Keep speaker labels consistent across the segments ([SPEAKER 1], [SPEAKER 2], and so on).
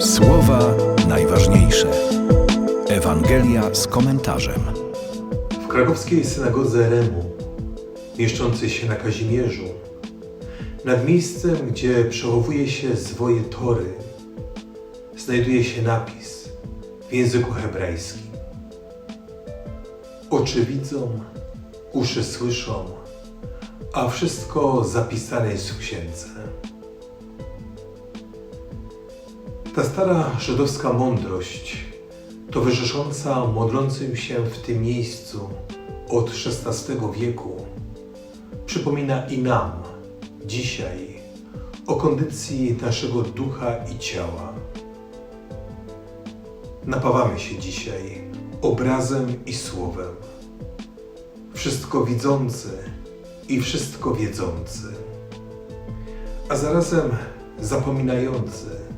[SPEAKER 1] Słowa najważniejsze. Ewangelia z komentarzem.
[SPEAKER 2] W krakowskiej synagodze Remu, mieszczącej się na Kazimierzu, nad miejscem, gdzie przechowuje się zwoje Tory, znajduje się napis w języku hebrajskim. Oczy widzą, uszy słyszą, a wszystko zapisane jest w księdze. Ta stara żydowska mądrość, towarzysząca modlącym się w tym miejscu od XVI wieku, przypomina i nam dzisiaj o kondycji naszego ducha i ciała. Napawamy się dzisiaj obrazem i słowem, wszystko widzący i wszystko wiedzący, a zarazem zapominający,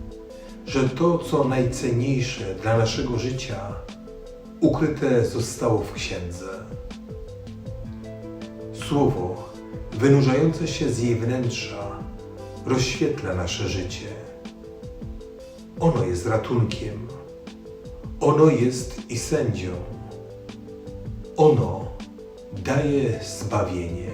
[SPEAKER 2] że to, co najcenniejsze dla naszego życia, ukryte zostało w księdze. Słowo, wynurzające się z jej wnętrza, rozświetla nasze życie. Ono jest ratunkiem. Ono jest i sędzią. Ono daje zbawienie.